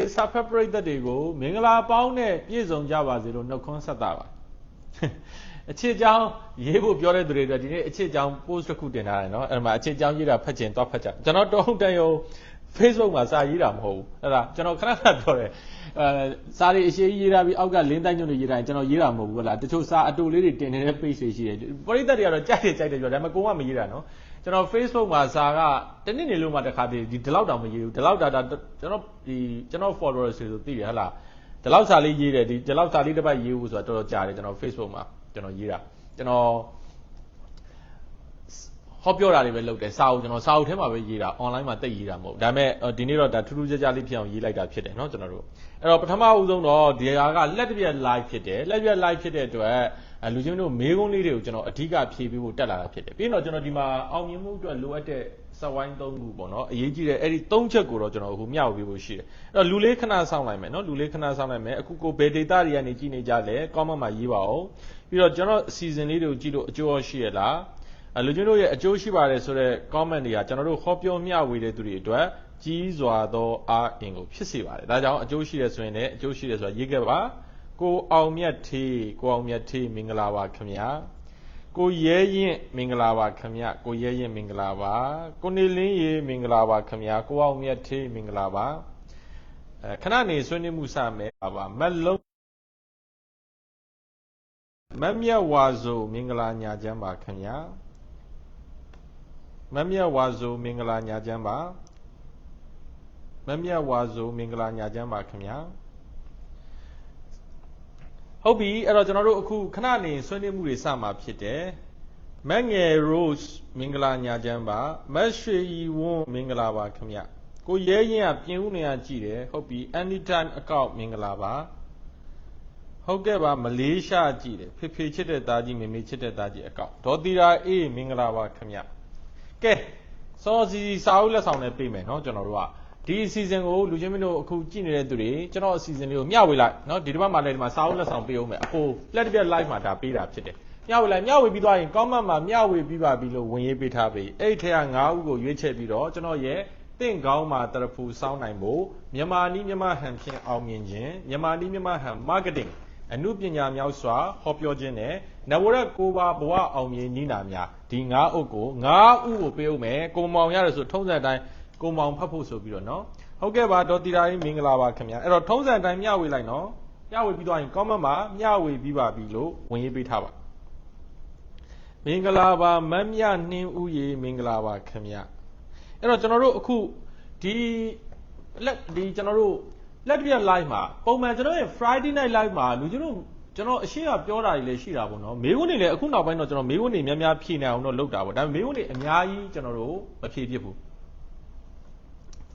စာဖက်ပရိသတ်တွေကိုမင်္ဂလာပေါင်းနဲ့ပြည့်စုံကြပါစေလို့နှုတ်ခွန်းဆက်တာပါအချစ်ကြောင်းရေးဖို့ပြောတဲ့သူတွေအတွက်ဒီနေ့အချစ်ကြောင်း post တစ်ခုတင်ထားတယ်နော်အဲ့မှာအချစ်ကြောင်းရေးတာဖတ်ချင်တော့ဖတ်ကြကျွန်တော်တုံးတန်ယုံ Facebook မှာစာရေးတာမဟုတ်ဘူးအဲ့ဒါကျွန်တော်ခဏခဏပြောတယ်အဲစာတွေအရှိကြီးရေးတာပြီးအောက်ကလင်းတိုင်းညွန့်တွေရေးတာကျွန်တော်ရေးတာမဟုတ်ဘူးဟုတ်လားတချို့စာအတူလေးတွေတင်နေတဲ့ page တွေရှိတယ်ပရိသတ်တွေကတော့ကြိုက်တယ်ကြိုက်တယ်ပြောတယ်ဒါပေမဲ့ကိုကမရေးတာနော် ကျွန်တော် Facebook မှာစာကတနည်းနေလို့မှတစ်ခါတည်းဒီဒီလောက်တောင်မရေးဘူးဒီလောက်တာတာကျွန်တော်ဒီကျွန်တော် followers တွေဆိုသိတယ်ဟုတ်လားဒီလောက်စာလေးရေးတယ်ဒီဒီလောက်စာလေးတစ်ပတ်ရေးဖို့ဆိုတာတော်တော်ကြာတယ်ကျွန်တော် Facebook မှာကျွန်တော်ရေးတာကျွန်တော်ဟောပြောတာတွေပဲလုပ်တယ်စာအုပ်ကျွန်တော်စာအုပ်ထဲမှာပဲရေးတာ online မှာတိတ်ရေးတာမဟုတ်ဒါပေမဲ့ဒီနေ့တော့ဒါထူးထူးခြားခြားလေးဖြစ်အောင်ရေးလိုက်တာဖြစ်တယ်เนาะကျွန်တော်တို့အဲ့တော့ပထမဦးဆုံးတော့ဒီဟာကလက်တစ်ပြက် live ဖြစ်တယ်လက်ပြက် live ဖြစ်တဲ့အတွက် လူချင်းတို့မေးခွန်းလေးတွေကိုကျွန်တော်အဓိကဖြေပေးဖို့တက်လာတာဖြစ်တယ်ပြီးတော့ကျွန်တော်ဒီမှာအောင်မြင်မှုအတွက်လိုအပ်တဲ့စက်ဝိုင်း၃ခုပေါ့နော်အရေးကြီးတဲ့အဲ့ဒီ၃ချက်ကိုတော့ကျွန်တော်အခုမျှဝေပေးဖို့ရှိတယ်အဲ့တော့လူလေးခဏစောင့်လိုက်မယ်နော်လူလေးခဏစောင့်လိုက်မယ်အခုကိုဘယ် data တွေကနေကြည့်နေကြလဲ comment မှာရေးပါဦးပြီးတော့ကျွန်တော်အစီအစဉ်လေးတွေကိုကြည့်လို့အကျိုးရှိရလားအဲလူချင်းတို့ရဲ့အကျိုးရှိပါတယ်ဆိုတော့ comment တွေကကျွန်တော်တို့ဟောပြောမျှဝေတဲ့သူတွေအတွက်ကြီးစွာသောအားအင်ကိုဖြစ်စေပါတယ်ဒါကြောင့်အကျိုးရှိတယ်ဆိုရင်လည်းအကျိုးရှိတယ်ဆိုတာရေးခဲ့ပါ ကိုအောင်မြတ်ထေးကိုအောင်မြတ်ထေးမင်္ဂလာပါခင်ဗျာကိုရဲရင်မင်္ဂလာပါခင်ဗျကိုရဲရင်မင်္ဂလာပါကိုနေလင်းရေမင်္ဂလာပါခင်ဗျာကိုအောင်မြတ်ထေးမင်္ဂလာပါအဲခဏနေဆွေးနွေးမှုစမယ်ပါမက်လုံးမက်မြတ်ဝါဆိုမင်္ဂလာညာချမ်းပါခင်ဗျာမက်မြတ်ဝါဆိုမင်္ဂလာညာချမ်းပါမက်မြတ်ဝါဆိုမင်္ဂလာညာချမ်းပါခင်ဗျာ ဟုတ်ပြီအဲ့တော့ကျွန်တော်တို့အခုခဏနေဆွေးနွေးမှုတွေစမှာဖြစ်တယ်မက်ငယ် rose မင်္ဂလာညာချမ်းပါမက်ရွှေရီဝန်းမင်္ဂလာပါခင်ဗျကိုရဲရင်ကပြင်ဦးနေရကြည့်တယ်ဟုတ်ပြီ anytime account မင်္ဂလာပါဟုတ်ကဲ့ပါမလေးရှားကြည့်တယ်ဖေဖေချစ်တဲ့သားကြီးမေမေချစ်တဲ့သားကြီးအကောင့်ဒေါ်တီရာအေးမင်္ဂလာပါခင်ဗျကဲစောစီစာအုပ်လက်ဆောင်နဲ့ပြေးမယ်နော်ကျွန်တော်တို့က ဒီအစီအစဉ်ကိုလူချင်းမင်းတို့အခုကြည့်နေတဲ့သူတွေကျွန်တော်အစီအစဉ်လေးကိုမျှဝေလိုက်နော်ဒီတစ်ပတ်မှလည်းဒီမှာစာအုပ်လက်ဆောင်ပေးအောင်မယ်အခုလက်တစ်ပြက် live မှာဒါပေးတာဖြစ်တယ်မျှဝေလိုက်မျှဝေပြီးသွားရင် comment မှာမျှဝေပြီးပါပြီလို့ဝင်ရေးပေးထားပြီအဲ့ထက်က9ဦးကိုရွေးချယ်ပြီးတော့ကျွန်တော်ရဲ့တင့်ကောင်းမှာတရဖူစောင်းနိုင်ဖို့မြန်မာနီးမြန်မာဟန်ဖြင့်အောင်မြင်ခြင်းမြန်မာနီးမြန်မာဟန် marketing အမှုပညာမြောက်စွာဟောပြောခြင်းနဲ့နဝရကိုပါဘဝအောင်မြင်နိနာများဒီ၅အုပ်ကို၅ဥကိုပေးအောင်မယ်ကိုမောင်ရတယ်ဆိုထုံးစံအတိုင်း ကိုမောင်ဖတ်ဖို့ဆိုပြီးတော့နော်ဟုတ်ကဲ့ပါဒေါ်တီတာကြီးမင်္ဂလာပါခင်ဗျာအဲ့တော့ထုံးစံအတိုင်းမျှဝေလိုက်နော်မျှဝေပြီးတော့ရင် comment မှာမျှဝေပြီးပါပြီလို့ဝင်ရေးပေးထားပါမင်္ဂလာပါမတ်မြနှင်းဦးရေမင်္ဂလာပါခင်ဗျာအဲ့တော့ကျွန်တော်တို့အခုဒီလက်ဒီကျွန်တော်တို့လက်ပြ live မှာပုံမှန်ကျွန်တော်ရဲ့ Friday night live မှာလူကျွန်တော်ကျွန်တော်အရှိကပြောတာတွေလည်းရှိတာပေါ့နော်မေးခွန်းတွေလည်းအခုနောက်ပိုင်းတော့ကျွန်တော်မေးခွန်းတွေများများဖြေနေအောင်တော့လုပ်တာပေါ့ဒါပေမဲ့မေးခွန်းတွေအများကြီးကျွန်တော်တို့မဖြေဖြစ်ဘူး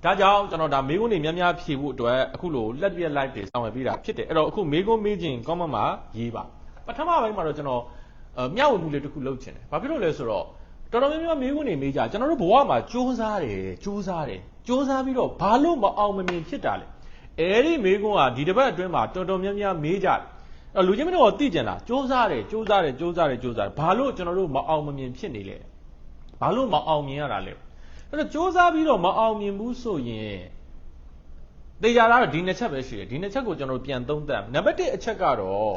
ဒါကြောင့်ကျွန်တော်ဒါမေးခွန်းတွေများများဖြေဖို့အတွက်အခုလိုလက်ပြ live တွေဆောင်ရွက်ပေးတာဖြစ်တယ်အဲ့တော့အခုမေးခွန်းမေးခြင်း comment မှာရေးပါပထမပိုင်းမှာတော့ကျွန်တော်အမျှဝေမှုလေးတစ်ခုလုပ်ချင်တယ်ဘာဖြစ်လို့လဲဆိုတော့တော်တော်များများမေးခွန်းတွေမေးကြကျွန်တော်တို့ဘဝမှာစူးစမ်းတယ်စူးစမ်းတယ်စူးစမ်းပြီးတော့ဘာလို့မအောင်မမြင်ဖြစ်တာလဲအဲ့ဒီမေးခွန်းကဒီတစ်ပတ်အတွင်းမှာတော်တော်များများမေးကြတယ်အဲ့လူချင်းမင်းတို့ကသိကြလားစူးစမ်းတယ်စူးစမ်းတယ်စူးစမ်းတယ်စူးစမ်းတယ်ဘာလို့ကျွန်တော်တို့မအောင်မမြင်ဖြစ်နေလဲဘာလို့မအောင်မြင်ရတာလဲ အဲ့တော့စူးစမ်းပြီးတော့မအောင်မြင်ဘူးဆိုရင်တေချာတာတော့ဒီနှစ်ချက်ပဲရှိတယ်ဒီနှစ်ချက်ကိုကျွန်တော်တို့ပြန်သုံးသပ်နံပါတ်1အချက်ကတော့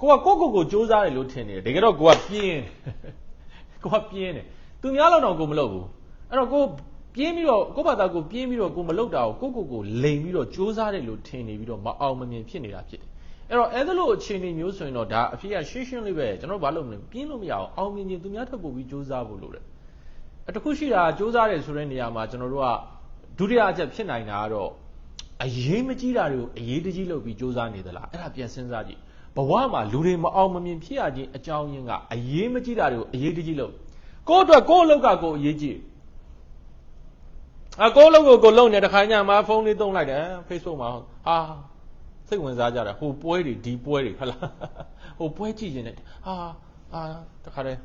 ကိုကကိုကိုကိုစူးစမ်းတယ်လို့ထင်နေတယ်တကယ်တော့ကိုကပြင်းကိုကပြင်းတယ်သူများလောက်တော့ကိုမလုပ်ဘူးအဲ့တော့ကိုပြင်းပြီးတော့ကိုယ့်ဘာသာကိုပြင်းပြီးတော့ကိုမလုပ်တာကိုကိုကိုကိုလိန်ပြီးတော့စူးစမ်းတယ်လို့ထင်နေပြီးတော့မအောင်မမြင်ဖြစ်နေတာဖြစ်တယ်အဲ့တော့အဲ့ဒါလို့အခြေအနေမျိုးဆိုရင်တော့ဒါအဖြစ်ရရှင်းရှင်းလေးပဲကျွန်တော်ဘာလို့မလဲပြင်းလို့မရအောင်အောင်မြင်ခြင်းသူများထပ်ပို့ပြီးစူးစမ်းဖို့လိုတယ်အ တခုရှိတာစူးစမ်းတယ်ဆိုတဲ့နေရာမှာကျွန်တော်တို့ကဒုတိယအချက်ဖြစ်နိုင်တာကတော့အရေးမကြီးတာတွေကိုအရေးတကြီးလုပ်ပြီးစူးစမ်းနေသလားအဲ့ဒါပြန်စဉ်းစားကြည့်ဘဝမှာလူတွေမအောင်မမြင်ဖြစ်ရခြင်းအကြောင်းရင်းကအရေးမကြီးတာတွေကိုအရေးတကြီးလုပ်ကိုယ့်အတွက်ကိုယ့်အလုပ်ကကိုယ်အရေးကြီးအကိုယ့်အလုပ်ကိုကိုယ်လုပ်နေတခါညမှာဖုန်းလေးသုံးလိုက်တယ် Facebook မှာဟာစိတ်ဝင်စားကြတာဟိုပွဲတွေဒီပွဲတွေဟုတ်လားဟိုပွဲကြည့်ရင်လည်းဟာဟာတခါတည်း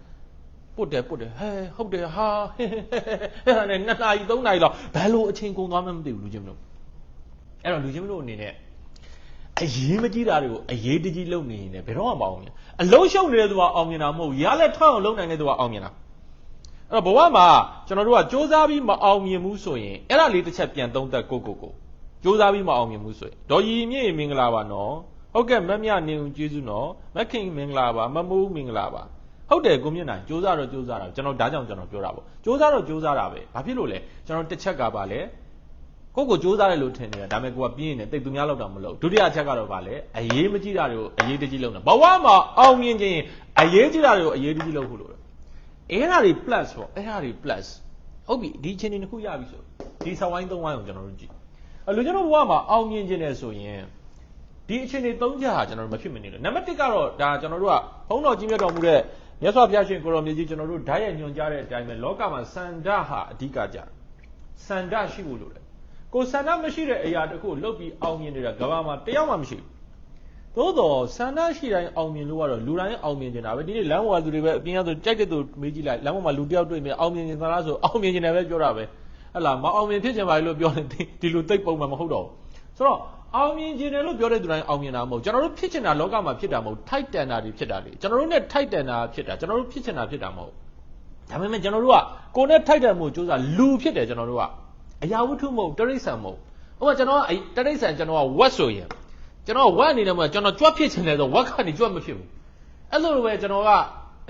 ပုတ်တယ်ပုတ်တယ်ဟဲဟုတ်တယ်ဟာအဲ့ဒါနဲ့2နာရီ3နာရီလောက်ဘယ်လိုအချိန်ကုန်သွားမှမသိဘူးလူချင်းမလို့အဲ့တော့လူချင်းမလို့အနေနဲ့အရေးမကြီးတာတွေကိုအရေးတကြီးလုပ်နေရင်လည်းဘယ်တော့မှမအောင်မြင်အလုံးရှုံနေတဲ့သူကအောင်မြင်တာမဟုတ်ရလက်ထောက်အောင်လုပ်နိုင်တဲ့သူကအောင်မြင်တာအဲ့တော့ဘဝမှာကျွန်တော်တို့ကစ조사ပြီးမအောင်မြင်ဘူးဆိုရင်အဲ့ဒါလေးတစ်ချက်ပြန်သုံးသပ်ကိုကိုကိုစူးစမ်းပြီးမအောင်မြင်ဘူးဆိုရင်ဒေါ်ရီမြင့်မင်္ဂလာပါနော်ဟုတ်ကဲ့မတ်မြနေဦးကျေးဇူးနော်မက်ခင်မင်္ဂလာပါမမိုးမင်္ဂလာပါ ဟုတ်တယ်ကိုမြင့်နိုင်စူးစမ်းတော့စူးစမ်းတာကျွန်တော်ဒါကြောင့်ကျွန်တော်ပြောတာပေါ့စူးစမ်းတော့စူးစမ်းတာပဲဘာဖြစ်လို့လဲကျွန်တော်တစ်ချက်ကပါလဲကိုကိုစူးစမ်းတယ်လို့ထင်နေတာဒါပေမဲ့ကိုကပြင်းနေတယ်တိတ်သူများလောက်တော့မလုပ်ဒုတိယချက်ကတော့ဗာလဲအရေးမကြီးတာတွေကိုအရေးတကြီးလုပ်နေဘဝမှာအောင်မြင်ခြင်းအရေးကြီးတာတွေကိုအရေးတကြီးလုပ်ဖို့လိုတယ်အဲ့ဒါတွေ plus ပေါ့အဲ့ဒါတွေ plus ဟုတ်ပြီဒီချင်းတွေတစ်ခုရပြီဆိုဒီဆောင်းဝိုင်းသုံးဝိုင်းကိုကျွန်တော်တို့ကြည့်အဲ့လိုကျွန်တော်ဘဝမှာအောင်မြင်ခြင်းနဲ့ဆိုရင်ဒီအခြေအနေသုံးချက်ဟာကျွန်တော်တို့မဖြစ်မနေလို့နံပါတ်1ကတော့ဒါကျွန်တော်တို့ကဘုန်းတော်ကြီးမြတ်တော်မူတဲ့ မြတ်စွာဘုရားရှင်ကိုရောမြတ်ကြီးကျွန်တော်တို့ဓာတ်ရိုက်ညွှန်ကြားတဲ့အတိုင်းပဲလောကမှာစန္ဒဟာအဓိကကြစန္ဒရှိဖို့လိုတယ်ကိုစန္ဒမရှိတဲ့အရာတစ်ခုကိုလုပ်ပြီးအောင်မြင်နေတာကဘာမှတယောက်မှမရှိဘူးသို့တော့ဆန္ဒရှိတိုင်းအောင်မြင်လို့ကတော့လူတိုင်းအောင်မြင်နေတာပဲဒီနေ့လမ်းပေါ်ကလူတွေပဲအပြင်ကဆိုကြိုက်တဲ့သူမေးကြည့်လိုက်လမ်းပေါ်မှာလူတယောက်တွေ့မြင်အောင်မြင်နေတာလားဆိုအောင်မြင်နေတယ်ပဲပြောတာပဲဟဟလာမအောင်မြင်ဖြစ်ချင်ပါလို့ပြောနေဒီလိုသိပ်ပုံမှန်မဟုတ်တော့ဘူးဆိုတော့ အောင်မြင်ခြင်းတယ်လို့ပြောတဲ့သူတိုင်းအောင်မြင်တာမဟုတ်ကျွန်တော်တို့ဖြစ်ချင်တာလောကမှာဖြစ်တာမဟုတ်ထိုက်တန်တာတွေဖြစ်တာလေကျွန်တော်တို့ ਨੇ ထိုက်တန်တာဖြစ်တာကျွန်တော်တို့ဖြစ်ချင်တာဖြစ်တာမဟုတ်ဒါပေမဲ့ကျွန်တော်တို့ကကိုယ်နဲ့ထိုက်တန်မှုစူးစမ်းလူဖြစ်တယ်ကျွန်တော်တို့ကအရာဝတ္ထုမဟုတ်တရိษံမဟုတ်ဟိုကကျွန်တော်ကတရိษံကျွန်တော်ကဝက်ဆိုရင်ကျွန်တော်ကဝက်အနေနဲ့မှကျွန်တော်ကြွက်ဖြစ်ချင်တယ်ဆိုဝက်ကနေကြွက်မဖြစ်ဘူးအဲ့လိုလိုပဲကျွန်တော်က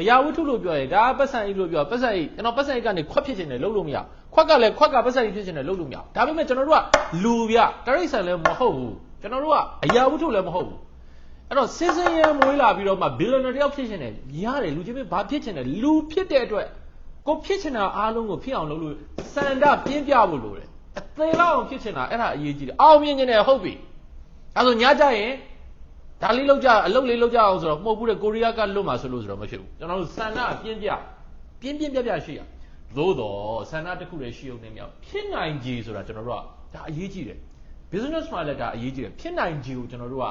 အရာဝတ္ထုလို့ပြောရင်ဒါပတ်စံအိလို့ပြောပတ်စံအိကျွန်တော်ပတ်စံအိကနေခွက်ဖြစ်ချင်တယ်လုံးလို့မရ ခွက်ကလည်းခွက်ကပတ်စံအိဖြစ်ချင်တယ်လုံးလို့မရဒါပေမဲ့ကျွန်တော်တို့ကလူပြတရိษံလည်းမဟုတ်ဘူးကျွန်တော်တို့ကအရာဝတ္ထုလည်းမဟုတ်ဘူးအဲ့တော့စစ်စင်ရဲမွေးလာပြီးတော့မှဘီလီယံတယောက်ဖြစ်ချင်တယ်ရတယ်လူချင်းပဲဘာဖြစ်ချင်တယ်လူဖြစ်တဲ့အတွက်ကိုဖြစ်ချင်တာအားလုံးကိုဖြစ်အောင်လုပ်လို့စန္ဒပြင်းပြဖို့လိုတယ်အသေးလောက်အောင်ဖြစ်ချင်တာအဲ့ဒါအရေးကြီးတယ်အောင်မြင်နေတယ်ဟုတ်ပြီအဲဆိုညကြရင်ဒါလေးလောက်ကြအလုပ်လေးလောက်ကြအောင်ဆိုတော့မှုတ်ဘူးတဲ့ကိုရီးယားကလွတ်မှာဆိုလို့ဆိုတော့မဖြစ်ဘူးကျွန်တော်တို့စန္ဒပြင်းပြပြင်းပြင်းပြပြရှိရ သို့တော့စန္ဒတစ်ခုတည်းရှိုံနေမြောက်ဖြစ်နိုင်ကြီးဆိုတာကျွန်တော်တို့ကဒါအရေးကြီးတယ် business မှာလည်းဒါအရေးကြီးတယ်ဖြစ်နိုင်ကြီးကိုကျွန်တော်တို့က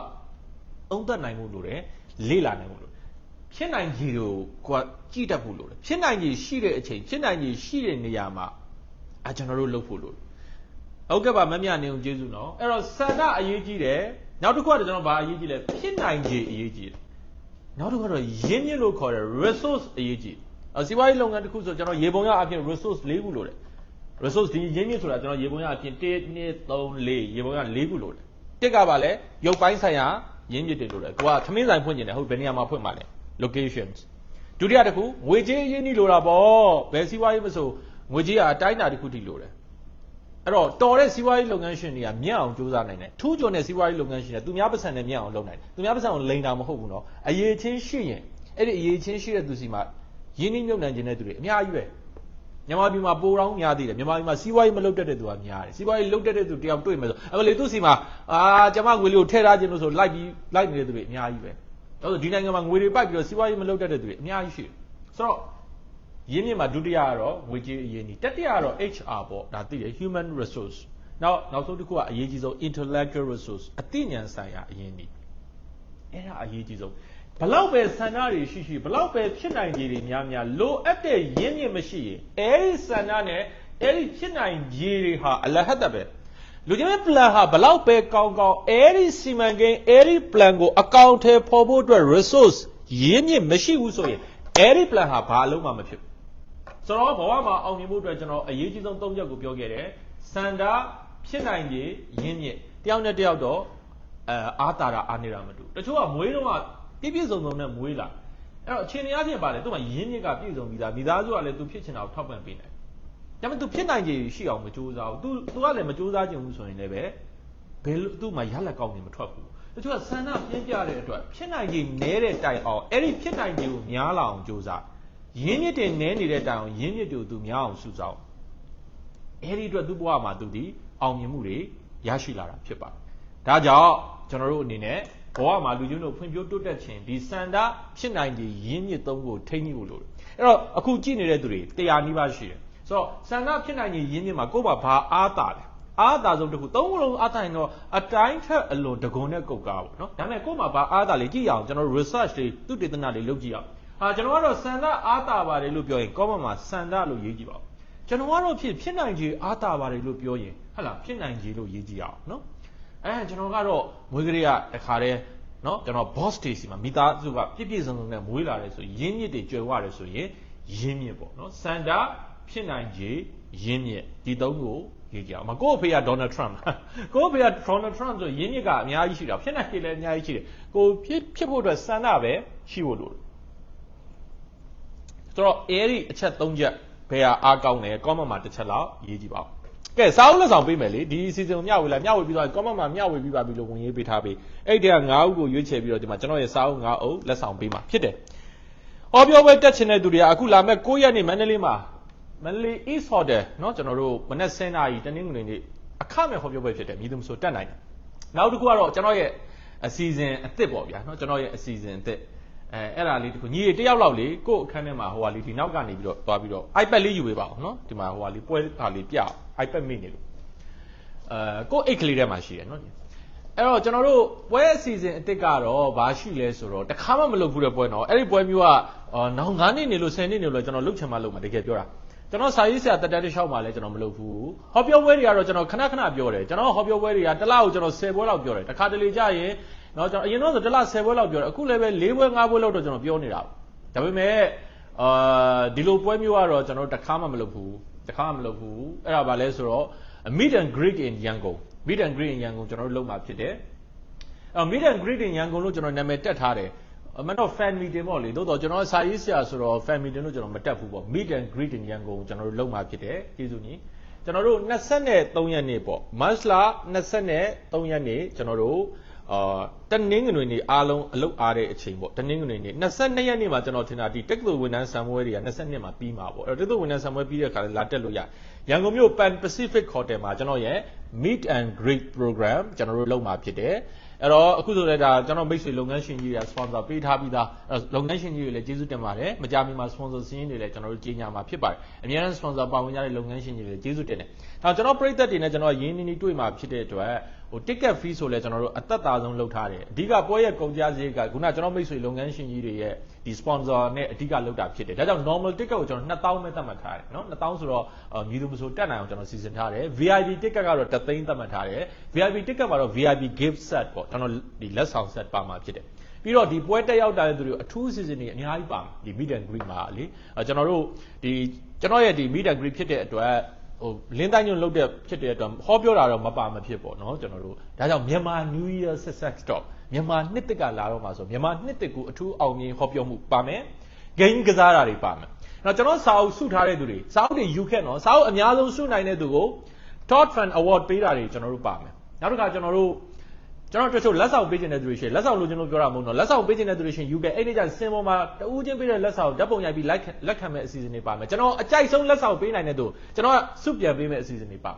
သုံးသပ်နိုင်ဖို့လိုတယ်လေ့လာနိုင်ဖို့လိုတယ်ဖြစ်နိုင်ကြီးကိုကိုကကြည့်တတ်ဖို့လိုတယ်ဖြစ်နိုင်ကြီးရှိတဲ့အချိန်ဖြစ်နိုင်ကြီးရှိတဲ့နေရာမှာအဲကျွန်တော်တို့လုပ်ဖို့လိုတယ်ဟုတ်ကဲ့ပါမမြနေအောင်ကျေးဇူးနော်အဲ့တော့စန္ဒအရေးကြီးတယ်နောက်တစ်ခုကတော့ကျွန်တော်ဘာအရေးကြီးလဲဖြစ်နိုင်ကြီးအရေးကြီးတယ်နောက်တစ်ခုကတော့ရင်းမြစ်လို့ခေါ်တဲ့ resource အရေးကြီးတယ် စီးပွားရေးလုပ်ငန်းတစ်ခုဆိုကျွန်တော်ရေပုံရအပြင် resource ၄ခုလိုတယ် resource ဒီရင်းမြစ်ဆိုတာကျွန်တော်ရေပုံရအပြင်1 2 3 4ရေပုံရ၄ခုလိုတယ်တစ်ကပါလဲရုပ်ပိုင်းဆိုင်ရာရင်းမြစ်တွေလိုတယ်ကိုကသမင်းဆိုင်ဖွင့်နေတယ်ဟုတ်ဘယ်နေရာမှာဖွင့်မှာလဲ locations ဒုတိယတစ်ခုငွေကြေးရင်းနှီးလိုတာပေါ့ဘယ်စီးပွားရေးမဆိုငွေကြေးကအတိုင်းအတာတစ်ခုထိလိုတယ်အဲ့တော့တော်တဲ့စီးပွားရေးလုပ်ငန်းရှင်တွေကမြတ်အောင်ကြိုးစားနိုင်တယ်ထူးချွန်တဲ့စီးပွားရေးလုပ်ငန်းရှင်တွေသူများပတ်စံနဲ့မြတ်အောင်လုပ်နိုင်တယ်သူများပတ်စံကိုလိန်တာမဟုတ်ဘူးနော်အရေးချင်းရှိရင်အဲ့ဒီအရေးချင်းရှိတဲ့သူစီမှာ ရင်းနှီးမြုပ်နှံခြင်းတဲ့သူတွေအများကြီးပဲမြန်မာပြည်မှာပိုတောင်းများသေးတယ်မြန်မာပြည်မှာစီးပွားရေးမလုပ်တတ်တဲ့သူကများတယ်စီးပွားရေးလုပ်တတ်တဲ့သူတယောက်တွေ့မယ်ဆိုအမလေးသူစီမှာအာကျွန်မငွေလေးကိုထည့်ထားခြင်းလို့ဆိုလိုက်ပြီးလိုက်နေတဲ့သူတွေအများကြီးပဲဒါဆိုဒီနိုင်ငံမှာငွေတွေပိုက်ပြီးတော့စီးပွားရေးမလုပ်တတ်တဲ့သူတွေအများကြီးရှိတယ်ဆိုတော့ရင်းမြစ်မှာဒုတိယကတော့ငွေကြေးအရင်ကြီးတတိယကတော့ HR ပေါ့ဒါသိတယ် human resource နောက်နောက်ဆုံးတစ်ခုကအရေးကြီးဆုံး intellectual resource အသိဉာဏ်ဆိုင်ရာအရင်ကြီးအဲ့ဒါအရေးကြီးဆုံး ဘလောက်ပဲဆန္ဒတွေရှိရှိဘလောက်ပဲဖြစ်နိုင်ခြေတွေများများလိုအပ်တဲ့ရင်းမြစ်မရှိရင်အဲ့ဒီဆန္ဒနဲ့အဲ့ဒီဖြစ်နိုင်ခြေတွေဟာအလဟတ်တပဲလူချင်း plan ဟာဘလောက်ပဲကောင်းကောင်းအဲ့ဒီစီမံကိန်းအဲ့ဒီ plan ကိုအကောင့်ထဲပေါ်ဖို့အတွက် resource ရင်းမြစ်မရှိဘူးဆိုရင်အဲ့ဒီ plan ဟာဘာအလုံးမှမဖြစ်ဘူးဆိုတော့ဘဝမှာအောင်မြင်ဖို့အတွက်ကျွန်တော်အရေးကြီးဆုံး၃ချက်ကိုပြောခဲ့တယ်စန္ဒဖြစ်နိုင်ခြေရင်းမြစ်တယောက်နဲ့တယောက်တော့အဲအားတာတာအားနေတာမတူတချို့ကမွေးတော့ ပြည့်ပြည့်စုံစုံနဲ့မွေးလာအဲ့တော့အချိန်များချင်းပါတယ်သူ့မှာရင်းမြစ်ကပြည့်စုံပြီးသားမိသားစုကလည်းသူဖြစ်ချင်တာကိုထောက်ပံ့ပေးနိုင်ဒါပေမဲ့သူဖြစ်နိုင်ခြေရှိအောင်မကြိုးစားဘူးသူသူကလည်းမကြိုးစားချင်ဘူးဆိုရင်လည်းပဲဘယ်လိုသူ့မှာရလက်ကောင်းနေမထွက်ဘူးတချို့ကဆန္ဒပြင်းပြတဲ့အတွက်ဖြစ်နိုင်ခြေနည်းတဲ့တိုင်အောင်အဲ့ဒီဖြစ်နိုင်ခြေကိုများလာအောင်ကြိုးစားရင်းမြစ်တွေနည်းနေတဲ့တိုင်အောင်ရင်းမြစ်တွေကိုသူများအောင်စုဆောင်းအဲ့ဒီအတွက်သူ့ဘဝမှာသူဒီအောင်မြင်မှုတွေရရှိလာတာဖြစ်ပါတယ်ဒါကြောင့်ကျွန်တော်တို့အနေနဲ့ ဘဝမှာလူချင်းတို့ဖွံ့ဖြိုးတိုးတက်ခြင်းဒီစန္ဒဖြစ်နိုင်တဲ့ရင်းမြစ်သုံးကိုထိန်းညှိဖို့လိုတယ်အဲ့တော့အခုကြည့်နေတဲ့သူတွေတရားနီးပါးရှိတယ်ဆိုတော့စန္ဒဖြစ်နိုင်တဲ့ရင်းမြစ်မှာကိုယ့်ဘာဘာအားတာလဲအားတာဆုံးတစ်ခုသုံးခုလုံးအားတာရင်တော့အတိုင်းထက်အလွန်တကုံနဲ့ကုတ်ကားပေါ့နော်ဒါပေမဲ့ကိုယ့်မှာဘာအားတာလဲကြည့်ရအောင်ကျွန်တော် research တွေသူတေသနတွေလုပ်ကြည့်အောင်ဟာကျွန်တော်ကတော့စန္ဒအားတာပါတယ်လို့ပြောရင် comment မှာစန္ဒလို့ရေးကြည့်ပါဦးကျွန်တော်ကတော့ဖြစ်ဖြစ်နိုင်ခြေအားတာပါတယ်လို့ပြောရင်ဟဟလားဖြစ်နိုင်ခြေလို့ရေးကြည့်အောင်နော် အဲကျွန်တော်ကတော့မွေးကလေးကတခါတည်းနော်ကျွန်တော် boss တွေစီမှာမိသားစုကပြည့်ပြည့်စုံစုံနဲ့မွေးလာတယ်ဆိုရင်းမြစ်တွေကျွယ်ဝတယ်ဆိုရင်ရင်းမြစ်ပေါ့နော်စန္ဒဖြစ်နိုင်ခြေရင်းမြစ်ဒီသုံးကိုရေးကြည့်အောင်မကို့အဖေကဒေါ်နယ်ထရန့်ကို့အဖေကဒေါ်နယ်ထရန့်ဆိုရင်းမြစ်ကအများကြီးရှိတာဖြစ်နိုင်တယ်လည်းအများကြီးရှိတယ်ကိုဖြစ်ဖြစ်ဖို့အတွက်စန္ဒပဲရှိဖို့လိုတယ်ဆိုတော့အဲဒီအချက်၃ချက်ဘယ်ဟာအားကောင်းလဲ comment မှာတစ်ချက်လောက်ရေးကြည့်ပါဦး ကဲစာအုပ်လက်ဆောင်ပေးမယ်လေဒီ season ကိုမျှဝေလိုက်မျှဝေပြီးတော့ comment မှာမျှဝေပြီးပါပြီလို့ဝင်ရေးပေးထားပေးအဲ့ဒီက9ဦးကိုရွေးချယ်ပြီးတော့ဒီမှာကျွန်တော်ရဲ့စာအုပ်9အုပ်လက်ဆောင်ပေးမှာဖြစ်တယ်။အော်ပြောပွဲတက်ချင်တဲ့သူတွေကအခုလာမဲ့9ရက်နေ့မန္တလေးမှာမန္တလေး East Hotel เนาะကျွန်တော်တို့မနက်7:00နာရီတနင်္ဂနွေနေ့အခမဲ့ဟောပြောပွဲဖြစ်တယ်မြည်သူမဆိုတက်နိုင်တယ်။နောက်တစ်ခုကတော့ကျွန်တော်ရဲ့အစီအစဉ်အသစ်ပေါ့ဗျာเนาะကျွန်တော်ရဲ့အစီအစဉ်အသစ် အဲအဲ့ဒါလေးတခုညီတယောက်လောက်လေကို့အခန်းထဲမှာဟိုဟာလေးဒီနောက်ကနေပြီးတော့သွားပြီးတော့ iPad လေးယူပေးပါအောင်နော်ဒီမှာဟိုဟာလေးပွဲဟာလေးပြ iPad mini လို့အဲကို့အိတ်ကလေးထဲမှာရှိတယ်နော်အဲ့တော့ကျွန်တော်တို့ပွဲအစီအစဉ်အစ်စ်ကတော့ဘာရှိလဲဆိုတော့တခါမှမလုပ်ဘူးတဲ့ပွဲတော့အဲ့ဒီပွဲမျိုးကနောက်9နှစ်နေလို့10နှစ်နေလို့ကျွန်တော်လုတ်ချင်မှလုတ်မှာတကယ်ပြောတာကျွန်တော်စာရေးဆရာတက်တက်တစ်လျှောက်မှလည်းကျွန်တော်မလုပ်ဘူးဟောပြောပွဲတွေကတော့ကျွန်တော်ခဏခဏပြောတယ်ကျွန်တော်ဟောပြောပွဲတွေကတစ်လကိုကျွန်တော်10ပွဲလောက်ပြောတယ်တခါတလေကြာရင် တော့ကျွန်တော်အရင်တော့ဆိုတစ်လ10ပွဲလောက်ပြောတယ်အခုလည်းပဲ4ပွဲ5ပွဲလောက်တော့ကျွန်တော်ပြောနေတာဒါပေမဲ့အာဒီလိုပွဲမျိုးကတော့ကျွန်တော်တခါမှမလုပ်ဘူးတခါမှမလုပ်ဘူးအဲ့ဒါဘာလဲဆိုတော့ meet and greet in Yangon meet and greet in Yangon ကျွန်တော်တို့လုပ်မှာဖြစ်တယ်အဲ meet and greet in Yangon လို့ကျွန်တော်နာမည်တက်ထားတယ်အမှန်တော့ fan meeting ပေါ့လေသို့တော့ကျွန်တော်စာရေးဆရာဆိုတော့ fan meeting လို့ကျွန်တော်မတက်ဘူးပေါ့ meet and greet in Yangon ကျွန်တော်တို့လုပ်မှာဖြစ်တယ်ကျေးဇူးညီကျွန်တော်တို့23ရက်နေ့ပေါ့ March လ23ရက်နေ့ကျွန်တော်တို့ အာတနင်္ဂနွေနေ့အားလုံးအလုပ်အားတဲ့အချိန်ပေါ့တနင်္ဂနွေနေ့22ရက်နေ့မှာကျွန်တော်ထင်တာဒီတက္ကသိုလ်ဝန်ထမ်းဆံပွဲတွေက22မှာပြီးမှာပေါ့အဲ့တော့တက္ကသိုလ်ဝန်ထမ်းဆံပွဲပြီးတဲ့အခါလာတက်လို့ရရန်ကုန်မြို့ Pan Pacific Hotel မှာကျွန်တော်ရဲ့ Meet and Greet Program ကျွန်တော်တို့လုပ်မှာဖြစ်တယ်အဲ့တော့အခုဆိုလည်းဒါကျွန်တော်မိတ်ဆွေလုပ်ငန်းရှင်ကြီးတွေက sponsor ပေးထားပြီးသားအဲ့တော့လုပ်ငန်းရှင်ကြီးတွေလည်းကျေးဇူးတင်ပါတယ်မကြာမီမှာ sponsor စီးရင်တွေလည်းကျွန်တော်တို့ကြီးညာမှာဖြစ်ပါတယ်အများအား sponsor ပါဝင်ကြတဲ့လုပ်ငန်းရှင်ကြီးတွေလည်းကျေးဇူးတင်တယ်ဒါကျွန်တော်ပြည်သက်တွေနဲ့ကျွန်တော်ရင်းနှီးနှီးတွေ့မှာဖြစ်တဲ့အတွက် ဟို ticket fee ဆိုလဲကျွန်တော်တို့အသက်သာဆုံးလုပ်ထားတယ်အဓိကပွဲရဲ့ကုန်ကျစရိတ်ကခုနကျွန်တော်မိတ်ဆွေလုပ်ငန်းရှင်ကြီးတွေရဲ့ဒီ sponsor နဲ့အဓိကလုပ်တာဖြစ်တယ်ဒါကြောင့် normal ticket ကိုကျွန်တော်2000ပဲသတ်မှတ်ထားတယ်နော်2000ဆိုတော့မြည်သူမဆိုတက်နိုင်အောင်ကျွန်တော်စီစဉ်ထားတယ် VIP ticket ကတော့3သိန်းသတ်မှတ်ထားတယ် VIP ticket မှာတော့ VIP gift set ပေါ့ကျွန်တော်ဒီလက်ဆောင် set ပါမှာဖြစ်တယ်ပြီးတော့ဒီပွဲတက်ရောက်တာတဲ့သူတွေအထူးစီစဉ်နေအများကြီးပါမယ်ဒီ meet and greet မှာလေကျွန်တော်တို့ဒီကျွန်တော်ရဲ့ဒီ meet and greet ဖြစ်တဲ့အတွက် ဟိုလင်းတိုင်းညွန့်လုပ်တဲ့ဖြစ်တဲ့အတွက်ဟောပြောတာတော့မပါမဖြစ်ပေါ့နော်ကျွန်တော်တို့ဒါကြောင့်မြန်မာ New Year Success Stop မြန်မာနှစ်တစ်ကလာတော့မှာဆိုမြန်မာနှစ်တစ်ကိုအထူးအောင်မြင်ဟောပြောမှုပါမယ်ဂိမ်းကစားတာတွေပါမယ်အဲ့တော့ကျွန်တော်စာအုပ်စုထားတဲ့သူတွေစာအုပ်တွေယူခဲ့နော်စာအုပ်အများဆုံးစုနိုင်တဲ့သူကို Top Fan Award ပေးတာတွေကျွန်တော်တို့ပါမယ်နောက်တစ်ခါကျွန်တော်တို့ ကျွန်တော်တို့တို့လက်ဆောင်ပေးခြင်းတဲ့သူတွေရှိလက်ဆောင်လိုချင်လို့ပြောတာမဟုတ်တော့လက်ဆောင်ပေးခြင်းတဲ့သူတွေရှိ UK အဲ့ဒီကျစင်ပေါ်မှာတူးချင်းပေးတဲ့လက်ဆောင်ဓာတ်ပုံရိုက်ပြီး like လက်ခံမဲ့အစီအစဉ်တွေပါမယ်ကျွန်တော်အကြိုက်ဆုံးလက်ဆောင်ပေးနိုင်တဲ့သူကျွန်တော်စုပြန်ပေးမဲ့အစီအစဉ်တွေပါ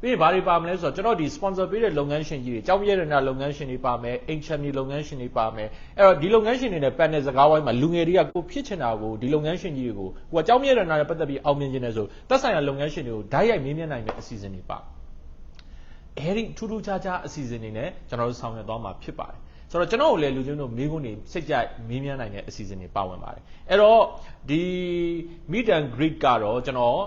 ပြီးရင်ဘာတွေပါမလဲဆိုတော့ကျွန်တော်ဒီ sponsor ပေးတဲ့လုပ်ငန်းရှင်ကြီးတွေကြောင်းရဲရနာလုပ်ငန်းရှင်တွေပါမယ်အိမ်ချမ်းမြေလုပ်ငန်းရှင်တွေပါမယ်အဲ့တော့ဒီလုပ်ငန်းရှင်တွေနဲ့ panel စကားဝိုင်းမှာလူငယ်တွေကကိုဖြစ်ချင်တာကိုဒီလုပ်ငန်းရှင်ကြီးတွေကိုကိုကကြောင်းရဲရနာနဲ့ပတ်သက်ပြီးအောင်မြင်ခြင်းနဲ့ဆိုသက်ဆိုင်ရာလုပ်ငန်းရှင်တွေကိုဓာတ်ရိုက်မေးမြန်းနိုင်တဲ့အစီအစဉ်တွေပါ အဲဒီထူးထူးခြားခြားအစီအစဉ်တွေနဲ့ကျွန်တော်တို့ဆောင်ရွက်သွားမှာဖြစ်ပါတယ်ဆိုတော့ကျွန်တော်တို့လည်းလူချင်းတို့မိကုန်းတွေစိတ်ကြိုက်မေးမြန်းနိုင်တဲ့အစီအစဉ်တွေပါဝင်ပါတယ်အဲ့တော့ဒီ meet and greet ကတော့ကျွန်တော်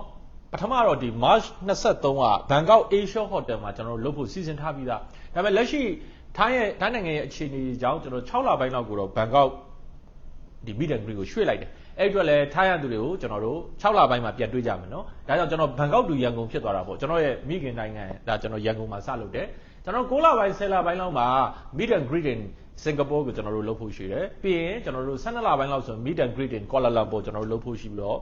ပထမတော့ဒီ March 23ကဘန်ကောက် Asia Hotel မှာကျွန်တော်တို့လုပ်ဖို့စီစဉ်ထားပြီးသားဒါပေမဲ့လက်ရှိထိုင်းရဲ့ထိုင်းနိုင်ငံရဲ့အခြေအနေကြောင့်ကျွန်တော်6လပိုင်းလောက်ကိုတော့ဘန်ကောက်ဒီ meet and greet ကိုရွှေ့လိုက်တယ် အဲ့အတွက်လည်းထားရသူတွေကိုကျွန်တော်တို့6လပိုင်းမှာပြန်တွေ့ကြမယ်နော်ဒါကြောင့်ကျွန်တော်ဘန်ကောက်တူရန်ကုန်ဖြစ်သွားတာပေါ့ကျွန်တော်ရဲ့မိခင်နိုင်ငံဒါကျွန်တော်ရန်ကုန်မှာစလုပ်တယ်ကျွန်တော်9လပိုင်း10လပိုင်းလောက်မှာ meet and greet in စင်ကာပူကိုကျွန်တော်တို့လုပ်ဖို့ရှိတယ်ပြီးရင်ကျွန်တော်တို့12လပိုင်းလောက်ဆို meet and greet in ကွာလာလမ်ပူကျွန်တော်တို့လုပ်ဖို့ရှိပြီးတော့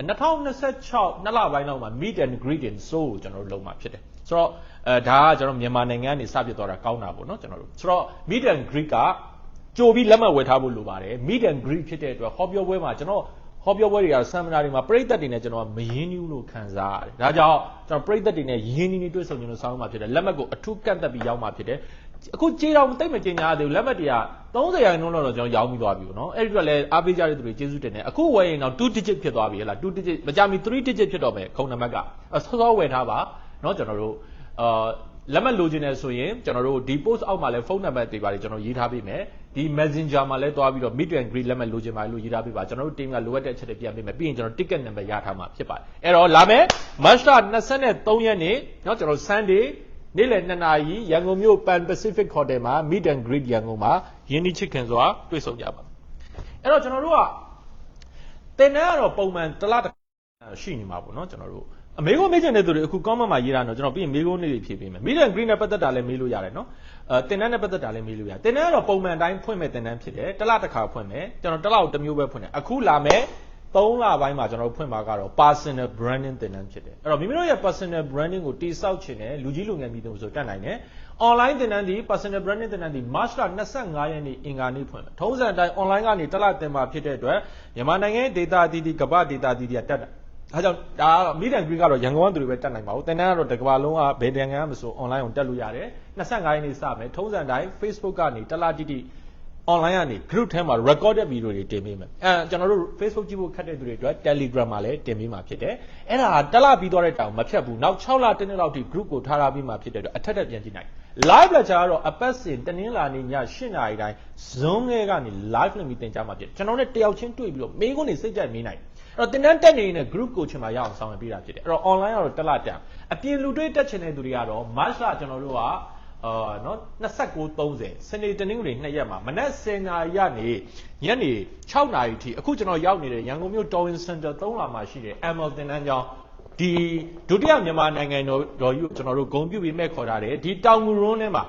2026နှစ်လပိုင်းလောက်မှာ meet and greet in Seoul ကိုကျွန်တော်တို့လုပ်မှာဖြစ်တယ်ဆိုတော့အဲဒါကကျွန်တော်မြန်မာနိုင်ငံကနေစပြသွားတာကောင်းတာပေါ့နော်ကျွန်တော်တို့ဆိုတော့ meet and greet က ကြိုပြီးလက်မှတ်ဝယ်ထားဖို့လိုပါတယ် meet and greet ဖြစ်တဲ့အတွက်ဟောပြောပွဲမှာကျွန်တော်ဟောပြောပွဲတွေကဆမ်မနာတွေမှာပြိသက်တွေနဲ့ကျွန်တော်မရင်းနှီးလို့ခံစားရတယ်။ဒါကြောင့်ကျွန်တော်ပြိသက်တွေနဲ့ရင်းနှီးနှီးတွေ့ဆုံခြင်းလို့ဆောင်းမှာဖြစ်တယ်။လက်မှတ်ကိုအထူးကန့်သက်ပြီးရောက်မှာဖြစ်တယ်။အခုကြေးတော်တိတ်မကျင်ညာသေးဘူးလက်မှတ်တွေက30ရာခိုင်နှုန်းတော့ကျွန်တော်ရောင်းပြီးသွားပြီပေါ့နော်။အဲ့ဒီတော့လည်းအားပေးကြတဲ့သူတွေကျေးဇူးတင်တယ်။အခုဝယ်ရင်တော့2 digit ဖြစ်သွားပြီဟဲ့လား2 digit မကြမီ3 digit ဖြစ်တော့မယ်ခုံနံပါတ်ကဆောစောဝယ်ထားပါနော်ကျွန်တော်တို့အာ လက်မှတ်လိုချင်တယ်ဆိုရင်ကျွန်တော်တို့ဒီ post အောက်မှာလည်းဖုန်းနံပါတ်တွေပါတယ်ကျွန်တော်ရေးထားပေးမယ်ဒီ messenger မှာလည်းတွားပြီးတော့ meet and greet လက်မှတ်လိုချင်ပါလို့ရေးထားပေးပါကျွန်တော်တို့ team ကလိုအပ်တဲ့အချက်တွေပြန်ပေးမယ်ပြီးရင်ကျွန်တော် ticket number ရထားမှာဖြစ်ပါတယ်အဲ့တော့လာမယ် March 23ရက်နေ့เนาะကျွန်တော် Sunday နေ့လယ်2နာရီရန်ကုန်မြို့ Pan Pacific Hotel မှာ meet and greet ရန်ကုန်မှာယင်းနှိချစ်ခင်စွာတွေ့ဆုံကြပါအဲ့တော့ကျွန်တော်တို့ကတင်တန်းကတော့ပုံမှန်တစ်လတစ်ရှိနေမှာပေါ့เนาะကျွန်တော်တို့ အမေကိုမေးချင်တဲ့သူတွေအခု comment မှာရေးတာတော့ကျွန်တော်ပြီးရင်မေးခွန်းလေးတွေဖြေပေးမယ် meet and greet နဲ့ပတ်သက်တာလည်းမေးလို့ရတယ်နော်အဲတင်တန်းနဲ့ပတ်သက်တာလည်းမေးလို့ရတယ်တင်တန်းကတော့ပုံမှန်တိုင်းဖွင့်မဲ့တင်တန်းဖြစ်တယ်တစ်လတစ်ခါဖွင့်မယ်ကျွန်တော်တစ်လကိုတစ်မျိုးပဲဖွင့်တယ်အခုလာမယ်3လပိုင်းမှာကျွန်တော်တို့ဖွင့်မှာကတော့ personal branding တင်တန်းဖြစ်တယ်အဲ့တော့မိမိတို့ရဲ့ personal branding ကိုတိစောက်ချင်တယ်လူကြီးလူငယ်မိသူဆိုတက်နိုင်တယ် online တင်တန်းဒီ personal branding တင်တန်းဒီ March လ25ရက်နေ့အင်္ဂါနေ့ဖွင့်မယ်ထုံးစံအတိုင်း online ကနေတစ်လတင်မှာဖြစ်တဲ့အတွက်မြန်မာနိုင်ငံရဲ့ data အသီးသီးကမ္ဘာ data အသီးသီးကတက်တ ယ်အဲကြောင့်ဒါကတော့ meet and greet ကတော့ရန်ကုန်ကသူတွေပဲတက်နိုင်ပါဘူး။တင်တန်းကတော့တကဘာလုံးကဘယ်နိုင်ငံကမဆို online ကိုတက်လို့ရတယ်။25ရက်နေ့စမယ်။ထုံးစံတိုင်း Facebook ကနေတလားတိတိ online ကနေ group ထဲမှာ recorded video တွေတင်ပေးမယ်။အဲကျွန်တော်တို့ Facebook ကြည့်ဖို့ခက်တဲ့သူတွေအတွက် Telegram မှာလည်းတင်ပေးမှာဖြစ်တယ်။အဲ့ဒါတလားပြီးသွားတဲ့တောင်မဖြတ်ဘူး။နောက်6လတစ်နှစ်လောက်ထိ group ကိုထားထားပြီးမှဖြစ်တဲ့အတွက်အထက်ထက်ပြန်ကြည့်နိုင်။ live lecture ကတော့အပတ်စဉ်တနင်္လာနေ့ည8:00နာရီတိုင်း Zoom ထဲကနေ live လုပ်ပြီးသင်ကြားမှာဖြစ်တယ်။ကျွန်တော်နဲ့တယောက်ချင်းတွေ့ပြီးတော့မေးခွန်းတွေစိတ်ကြိုက်မေးနိုင်အဲ့တော့တင်တန်းတက်နေနေတဲ့ group coaching မှာရအောင်ဆောင်ရွက်ပေးတာဖြစ်တယ်အဲ့တော့ online ကတော့တက်လာတန်အပြင်လူတွေတက်ချင်တဲ့သူတွေကတော့ March လကျွန်တော်တို့က အာနော်29 30စနေတနင်္ဂနွေနှစ်ရက်မှာမနက်10:00နာရီကနေညနေ6:00နာရီထိအခုကျွန်တော်ရောက်နေတဲ့ရန်ကုန်မြို့ Torwin Center 3လမှာရှိတဲ့ ML တင်တန်းကျောင်းဒီဒုတိယမြန်မာနိုင်ငံတော်တော်ကြီးကိုကျွန်တော်တို့ဂုဏ်ပြုပြီးမဲ့ခေါ်ထားတယ်ဒီတောင်ငူရုံးထဲမှာ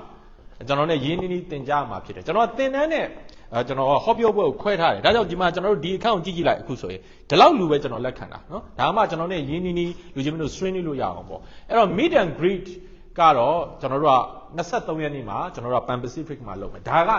ကျွန်တော်နဲ့ရင်းနှီးနှီးတင်ကြမှာဖြစ်တယ်ကျွန်တော်တင်တန်းနဲ့အဲကျွန်တော်ဟောပြောပွဲကိုခွဲထားတယ်ဒါကြောင့်ဒီမှာကျွန်တော်တို့ဒီ account ကိုကြည့်ကြည့်လိုက်အခုဆိုရင်ဒီလောက်လူပဲကျွန်တော်လက်ခံတာနော်ဒါမှကျွန်တော်နဲ့ရင်းနှီးနှီးလူချင်းမလို့ swing လို့ရအောင်ပေါ့အဲ့တော့ meet and greet ကတော့ကျွန်တော်တို့က23ရက်နေ့မှာကျွန်တော်တို့က Pan Pacific မှာလုပ်မယ်ဒါက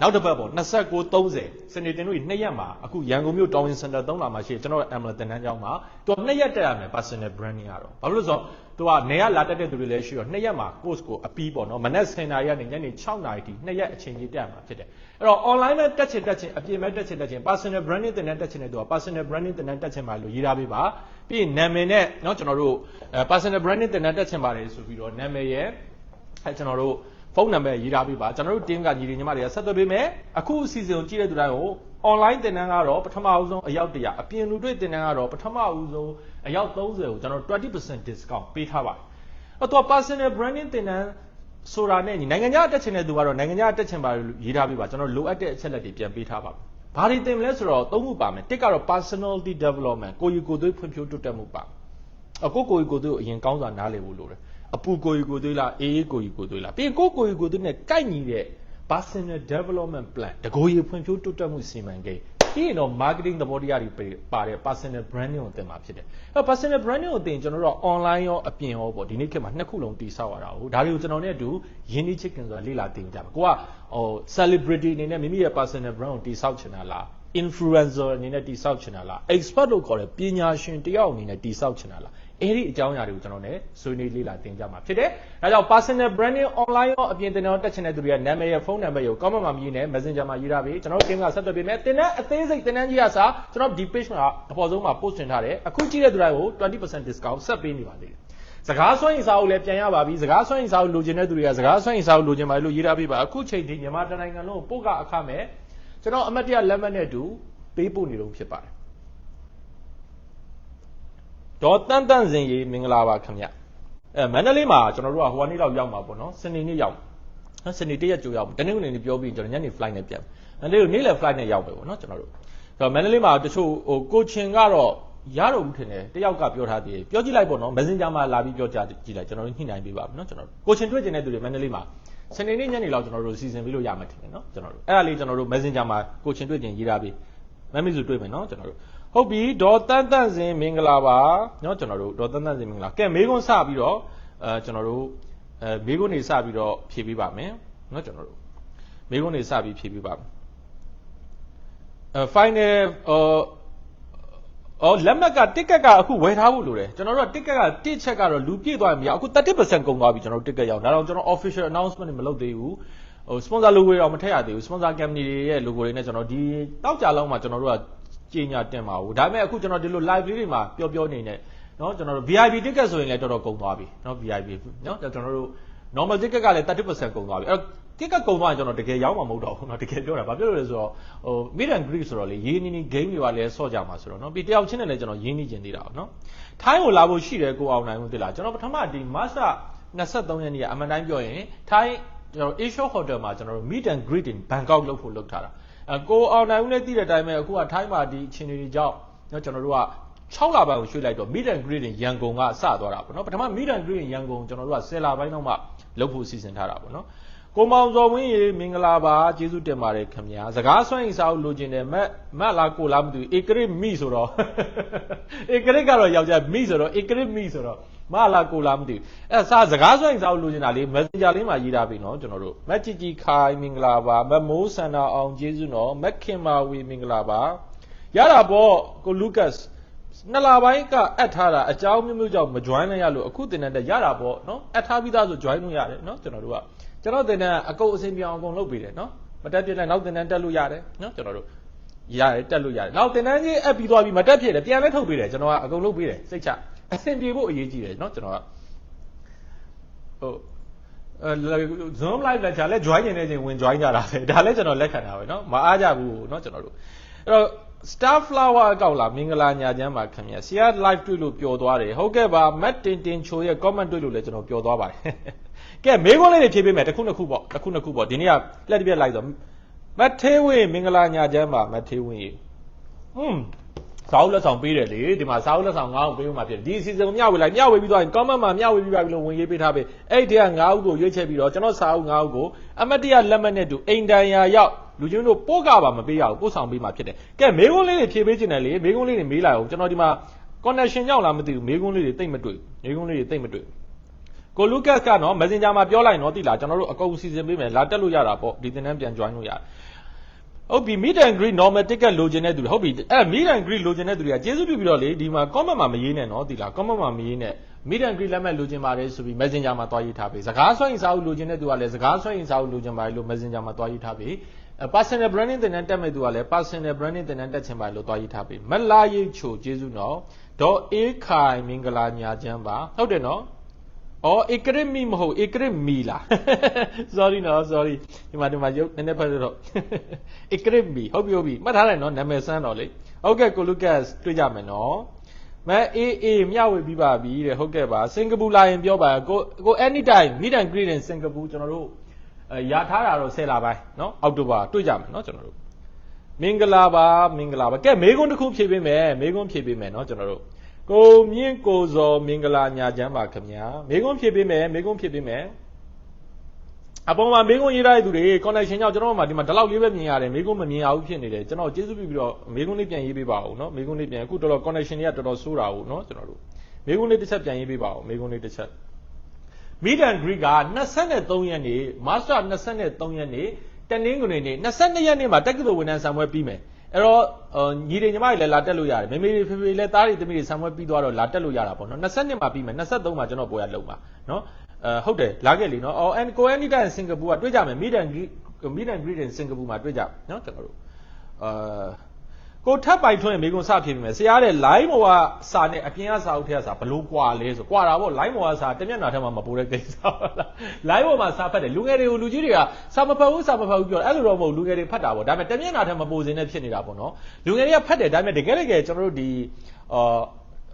နောက်တစ်ပတ်ပေါ့29 30စနေတင်တို့2ရက်မှာအခုရန်ကုန်မြို့ Town Center 3လာမှာရှိတယ်ကျွန်တော်တို့ Amler တင်တန်းကျောင်းမှာသူက2ရက်တက်ရမယ် personal branding ကတော့ဘာလို့လဲဆိုတော့ သူကနေရလာတက်တဲ့သူတွေလည်းရှိတော့2ရက်မှာ course ကိုအပြီးပေါ့နော်မနက်10:00နာရီကနေညနေ6:00နာရီထိ2ရက်အချိန်ကြီးတက်မှာဖြစ်တယ်အဲ့တော့ online မှာတက်ချင်တက်ချင်အပြင်မှာတက်ချင်တက်ချင် personal branding တင်တန်းတက်ချင်တဲ့သူက personal branding တင်တန်းတက်ချင်ပါလို့ရေးထားပေးပါပြီးရင်နာမည်နဲ့เนาะကျွန်တော်တို့ personal branding တင်တန်းတက်ချင်ပါတယ်ဆိုပြီးတော့နာမည်ရဲ့အဲကျွန်တော်တို့ဖုန်းနံပါတ်ရေးထားပေးပါကျွန်တော်တို့ team ကညီတွေညီမတွေကဆက်သွယ်ပေးမယ်အခုအစီအစဉ်ကိုကြည့်တဲ့သူတိုင်းကို online သင်တန်းကတော့ပထမအဦးဆုံးအယောက်100အပြင်လူတွေ့သင်တန်းကတော့ပထမအဦးဆုံး အယောက်30ကိုကျွန်တော်20% discount ပေးထားပါတယ်အဲ့တော့ personal branding သင်တန်းဆိုတာနဲ့ညီနိုင်ငံခြားတက်ချင်တဲ့သူကတော့နိုင်ငံခြားတက်ချင်ပါလို့ရေးထားပေးပါကျွန်တော်လိုအပ်တဲ့အချက်လက်တွေပြန်ပေးထားပါဘာတွေသင်မလဲဆိုတော့သုံးခုပါမယ်တစ်ကတော့ personality development ကိုယ်ယူကိုယ်သွေးဖွံ့ဖြိုးတိုးတက်မှုပါအခုကိုယ်ယူကိုယ်သွေးကိုအရင်ကောင်းစွာနားလည်ဖို့လိုတယ်အပူကိုယူကိုသွေးလားအေးအေးကိုယူကိုသွေးလားပြီးရင်ကိုကိုယူကိုသွေးနဲ့ကိုက်ညီတဲ့ personal development plan တကိုယ်ရည်ဖွံ့ဖြိုးတိုးတက်မှုစီမံကိန်း ပြီးရင်တော့ marketing သဘောတရားတွေပါတဲ့ personal branding ကိုသင်မှာဖြစ်တယ်။အဲ personal branding ကိုသင်ကျွန်တော်တို့ online ရောအပြင်ရောပေါ့ဒီနေ့ခေတ်မှာနှစ်ခုလုံးတည်ဆောက်ရတာဟုတ်ဒါတွေကိုကျွန်တော်နဲ့အတူရင်းနှီးချစ်ခင်ဆိုတာလေ့လာသင်ကြမှာ။ကိုကဟို celebrity အနေနဲ့မိမိရဲ့ personal brand ကိုတည်ဆောက်ချင်တာလား influencer အနေနဲ့တည်ဆောက်ချင်တာလား expert လို့ခေါ်တဲ့ပညာရှင်တယောက်အနေနဲ့တည်ဆောက်ချင်တာလား အဲ့ဒီအကြောင်းအရာတွေကိုကျွန်တော် ਨੇ ဆွေးနွေးလေ့လာသင်ကြမှာဖြစ်တယ်။ဒါကြောင့် personal branding online ရောအပြင်တင်တော့တက်ချင်တဲ့သူတွေကနာမည်ရဲ့ဖုန်းနံပါတ်ကို comment မှာမြည်နေ messenger မှာရေးထားပြီးကျွန်တော်တို့ team ကဆက်သွယ်ပေးမယ်။တင်တဲ့အသေးစိတ်တင်တန်းကြီးရစာကျွန်တော်ဒီ page မှာအပေါ်ဆုံးမှာ post တင်ထားတယ်။အခုကြည့်တဲ့သူတွေကို20% discount ဆက်ပေးနေပါသေးတယ်။စကားဆွမ်းရင်စာအုပ်လည်းပြန်ရပါပြီ။စကားဆွမ်းရင်စာအုပ်လိုချင်တဲ့သူတွေကစကားဆွမ်းရင်စာအုပ်လိုချင်ပါလို့ရေးထားပေးပါ။အခုချိန်ထိမြန်မာတိုင်းနိုင်ငံလုံးပို့ကအခမဲ့ကျွန်တော်အမတ်တရလက်မှတ်နဲ့အတူပေးပို့နေလို့ဖြစ်ပါတယ် ဒေါ်တန်းတန်းစင်ရေးမင်္ဂလာပါခင်ဗျအဲမန္တလေးမှာကျွန်တော်တို့ကဟိုနေ့လောက်ရောက်မှာပေါ့နော်စနေနေ့ရောက်နော်စနေတရက်ကြိုရောက်တနင်္ဂနွေနေ့ပြောပြီးကျွန်တော်ညနေ flight နဲ့ပြန်မန္တလေးကိုနေ့လယ် flight နဲ့ရောက်မယ်ပေါ့နော်ကျွန်တော်တို့ဆိုတော့မန္တလေးမှာတချို့ဟိုကိုချင်ကတော့ရတော့ဘူးထင်တယ်တယောက်ကပြောထားသေးတယ်ပြောကြည့်လိုက်ပေါ့နော် messenger မှာလာပြီးပြောကြကြည့်လိုက်ကျွန်တော်တို့ညှိနှိုင်းပေးပါမယ်နော်ကျွန်တော်တို့ကိုချင်တွေ့ကျင်တဲ့သူတွေမန္တလေးမှာစနေနေ့ညနေလောက်ကျွန်တော်တို့စီစဉ်ပြီးလို့ရမှာထင်တယ်နော်ကျွန်တော်တို့အဲ့ဒါလေးကျွန်တော်တို့ messenger မှာကိုချင်တွေ့ကျင်ရေးထားပြီးမမ်မီစုတွေ့မယ်နော်ကျွန်တော်တို့ ဟုတ်ပြီဒေါ်တန်းတန်းစင်မင်္ဂလာပါเนาะကျွန်တော်တို့ဒေါ်တန်းတန်းစင်မင်္ဂလာကဲမေးခွန်းစပြီးတော့အဲကျွန်တော်တို့အဲမေးခွန်းနေစပြီးတော့ဖြေပေးပါမယ်เนาะကျွန်တော်တို့မေးခွန်းနေစပြီးဖြေပေးပါမယ်အဲ final အော်အော်လက်မှတ်ကတစ်ကက်ကအခုဝယ်ထားဖို့လိုတယ်ကျွန်တော်တို့ကတစ်ကက်ကတစ်ချက်ကတော့လူပြည့်သွားရင်မရအခု30%ကုန်သွားပြီကျွန်တော်တို့တစ်ကက်ရောက်ဒါတော့ကျွန်တော် official announcement မလုပ်သေးဘူးဟို sponsor logo တွေတော့မထည့်ရသေးဘူး sponsor company တွေရဲ့ logo တွေနဲ့ကျွန်တော်ဒီတောက်ကြလောက်မှကျွန်တော်တို့က ကြီးညာတင်ပါဘူးဒါပေမဲ့အခုကျွန်တော်ဒီလို live လေးတွေမှာပျော်ပျော်နေနေเนาะကျွန်တော်တို့ VIP ticket ဆိုရင်လည်းတော်တော်ကုန်သွားပြီเนาะ VIP เนาะကျွန်တော်တို့ normal ticket ကလည်း30%ကုန်သွားပြီအဲ့တော့ ticket ကုန်သွားရင်ကျွန်တော်တကယ်ရောက်မှာမဟုတ်တော့ဘူးเนาะတကယ်ပြောတာဘာဖြစ်လို့လဲဆိုတော့ဟို meet and greet ဆိုတော့လေရင်းနီးနီး game တွေကလည်းဆော့ကြမှာဆိုတော့เนาะပြီးတယောက်ချင်းနဲ့လည်းကျွန်တော်ရင်းနှီးကျင်သေးတာเนาะထိုင်းကိုလာဖို့ရှိတယ်ကိုအောင်နိုင်ဦးသိလားကျွန်တော်ပထမဒီ March 23ရက်နေ့ကအမှန်တိုင်းပြောရင်ထိုင်းကျွန်တော် Asia Hotel မှာကျွန်တော်တို့ meet and greet in Bangkok လုပ်ဖို့လုပ်ထားတာ အကိုအောင်နိုင်ဦးလည်းသိတဲ့အတိုင်းပဲအခုကထိုင်းမှာဒီအခြေအနေတွေကြောင့်နော်ကျွန်တော်တို့က6လပိုင်းကိုရွှေ့လိုက်တော့ mid and grade ရန်ကုန်ကစသွားတာပေါ့နော်ပထမ mid and grade ရန်ကုန်ကျွန်တော်တို့က10လပိုင်းတော့မှလုပ်ဖို့စီစဉ်ထားတာပေါ့နော်ကိုမောင်စော်ဝင်းရေမင်္ဂလာပါကျေးဇူးတင်ပါတယ်ခင်ဗျာစကားဆွမ်းရင်စာအုပ်လိုချင်တယ်မတ်မတ်လားကိုလားမသိဘူးဧကရစ်မိဆိုတော့ဧကရစ်ကတော့ယောက်ျားမိဆိုတော့ဧကရစ်မိဆိုတော့ မလားကိုလားမသိဘူးအဲစာစကားဆွမ်းရင်စာအုပ်လိုချင်တာလေး messenger လေးမှာရေးထားပြီနော်ကျွန်တော်တို့မက်ကြည်ကြည်ခိုင်မင်္ဂလာပါမက်မိုးဆန္ဒအောင်ကျေးဇူးနော်မက်ခင်မာဝီမင်္ဂလာပါရတာပေါ့ကိုလူကတ်နှစ်လပိုင်းကအပ်ထားတာအကြောင်းမျိုးမျိုးကြောင့်မ join နိုင်ရလို့အခုတင်တဲ့ရတာပေါ့နော်အပ်ထားပြီးသားဆို join လုပ်ရတယ်နော်ကျွန်တော်တို့ကကျွန်တော်တင်တဲ့အကုန်အစဉ်ပြောင်းအကုန်လုပ်ပေးတယ်နော်မတက်ပြစ်လိုက်နောက်တင်တဲ့တက်လို့ရတယ်နော်ကျွန်တော်တို့ရတယ်တက်လို့ရတယ်နောက်တင်တဲ့ကြီးအပ်ပြီးသွားပြီးမတက်ဖြစ်တယ်ပြန်လဲထုတ်ပေးတယ်ကျွန်တော်ကအကုန်လုပ်ပေးတယ်စိတ်ချ အဆင်ပြေဖို့အရေးကြီးတယ်နော်ကျွန်တော်ကဟုတ်အဲ Zoom live lecture လဲ join နေတဲ့အချိန်ဝင် join ကြတာပဲဒါလည်းကျွန်တော်လက်ခံတာပဲเนาะမအားကြဘူးเนาะကျွန်တော်တို့အဲ့တော့ star flower အကောက်လာမင်္ဂလာညာချမ်းပါခင်ဗျာဆရာ live တွေ့လို့ပျော်သွားတယ်ဟုတ်ကဲ့ပါ matt တင်တင်ချိုရဲ့ comment တွေ့လို့လည်းကျွန်တော်ပျော်သွားပါတယ်ကဲမေးခွန်းလေးတွေဖြေပေးမယ်တစ်ခုနှစ်ခုပေါ့တစ်ခုနှစ်ခုပေါ့ဒီနေ့ကလက်တစ်ပြက်လိုက်ဆိုမတ်သေးဝင်းမင်္ဂလာညာချမ်းပါမတ်သေးဝင်းရေဟွန်း စာအုပ်လက်ဆောင်ပေးတယ်လေဒီမှာစာအုပ်လက်ဆောင်9ခုပေးမှဖြစ်တယ်ဒီအစီအစဉ်ကိုမျှဝေလိုက်မျှဝေပြီးသွားရင် comment မှာမျှဝေပြီးပါပြီလို့ဝင်ရေးပေးထားပေးအဲ့ဒီက9ခုကိုရွေးချယ်ပြီးတော့ကျွန်တော်စာအုပ်9ခုကိုအမတ်တရလက်မှတ်နဲ့တူအိမ်တန်ရာရောက်လူချင်းတို့ပို့ကပါမပေးရဘူးပို့ဆောင်ပေးမှဖြစ်တယ်ကဲမေးခွန်းလေးတွေဖြေပေးခြင်းတယ်လေမေးခွန်းလေးတွေမေးလိုက်အောင်ကျွန်တော်ဒီမှာ connection ကြောင့်လားမသိဘူးမေးခွန်းလေးတွေတိတ်မတွေ့မေးခွန်းလေးတွေတိတ်မတွေ့ကိုလူကတ်ကနော် Messenger မှာပြောလိုက်နော်တိလားကျွန်တော်တို့အကုန်စီစဉ်ပေးမယ်လာတက်လို့ရတာပေါ့ဒီသင်တန်းပြန် join လို့ရတယ် ဟုတ်ပြီ meet and greet normal ticket လိုချင်တဲ့သူတွေဟုတ်ပြီအဲ့ meet and greet လိုချင်တဲ့သူတွေကကျေးဇူးပြုပြီးတော့လေဒီမှာ comment မှာမရေးနဲ့နော်တိလား comment မှာမရေးနဲ့ meet and greet လက်မှတ်လိုချင်ပါတယ်ဆိုပြီး messenger မှာတွားရေးထားပေးစကားဆွဲရင်စာအုပ်လိုချင်တဲ့သူကလည်းစကားဆွဲရင်စာအုပ်လိုချင်ပါတယ်လို့ messenger မှာတွားရေးထားပေး personal branding တင်တဲ့တက်မဲ့သူကလည်း personal branding တင်တဲ့တက်ချင်ပါတယ်လို့တွားရေးထားပေးမလာရိတ်ချိုကျေးဇူးနော်ဒေါ်အေးခိုင်မင်္ဂလာညာချမ်းပါဟုတ်တယ်နော် အော်ဧကရစ်မီမဟုတ်ဧကရစ်မီလား sorry နော် sorry ဒီမှာဒီမှာရုပ်နည်းနည်းဖတ်တော့ဧကရစ်မီဟုတ်ပြီဟုတ်ပြီမှတ်ထားလိုက်နော်နာမည်စမ်းတော့လေဟုတ်ကဲ့ကိုလူကတ်တွေ့ကြမယ်နော်မဲအေးအေးမျှဝေပြီးပါပြီတဲ့ဟုတ်ကဲ့ပါစင်ကာပူလာရင်ပြောပါကိုကို anytime meet and greet in စင်ကာပူကျွန်တော်တို့အဲရထားတာတော့10လပိုင်းနော်အောက်တိုဘာတွေ့ကြမယ်နော်ကျွန်တော်တို့မင်္ဂလာပါမင်္ဂလာပါကဲမေကွန်းတစ်ခုဖြည့်ပေးမယ်မေကွန်းဖြည့်ပေးမယ်နော်ကျွန်တော်တို့ ကိုမြင့်ကိုစော်မင်္ဂလာညာချမ်းပါခင်ဗျာမေကွန်းဖြည့်ပေးမယ်မေကွန်းဖြည့်ပေးမယ်အပေါ်မှာမေကွန်းရေးထားတဲ့သူတွေ connection ကြောင့်ကျွန်တော်တို့မှဒီမှာဒီလောက်လေးပဲမြင်ရတယ်မေကွန်းမမြင်ရဘူးဖြစ်နေတယ်ကျွန်တော်ကျေးဇူးပြုပြီးတော့မေကွန်းလေးပြန်ရေးပေးပါဦးနော်မေကွန်းလေးပြန်အခုတော်တော် connection တွေကတော်တော်ဆိုးတာဟုတ်နော်ကျွန်တော်တို့မေကွန်းလေးတစ်ချက်ပြန်ရေးပေးပါဦးမေကွန်းလေးတစ်ချက် meet and greet က23ရက်နေ့ master 23ရက်နေ့တနင်္ဂနွေနေ့22ရက်နေ့မှာတက္ကသိုလ်ဝန်ထမ်းဆံပွဲပြီးမယ် အဲ့တော့ညီတွေညီမတွေလည်းလာတက်လို့ရတယ်မေမေတွေဖေဖေလည်းသားတွေသမီးတွေဆံပွဲပြီးသွားတော့လာတက်လို့ရတာပေါ့နော်22မှာပြီးမယ်23မှာကျွန်တော်ပေါ်ရလုံပါနော်အဲဟုတ်တယ်လာခဲ့လीနော်အော် and go anytime စင်ကာပူကတွေ့ကြမယ် meet and greet meet and greet in စင်ကာပူမှာတွေ့ကြနော်ကျွန်တော်တို့အာ ကိုထပ်ပိုင်ထွန်းရဲ့မိကုံစဖြစ်ပြီမယ်ဆရာတဲ့ line ဘောကစာနဲ့အပြင်ကစာအုပ်ထဲကစာဘလို့ကွာလဲဆိုကွာတာပေါ့ line ဘောကစာတမျက်နှာထဲမှာမပိုးတဲ့ကိစ္စဟုတ်လား line ဘောမှာစာဖတ်တယ်လူငယ်တွေကိုလူကြီးတွေကစာမဖတ်ဘူးစာမဖတ်ဘူးပြောအဲ့လိုတော့မဟုတ်လူငယ်တွေဖတ်တာပေါ့ဒါပေမဲ့တမျက်နှာထဲမှာပိုးစင်းနဲ့ဖြစ်နေတာပေါ့နော်လူငယ်တွေကဖတ်တယ်ဒါပေမဲ့တကယ်တကယ်ကျွန်တော်တို့ဒီအာ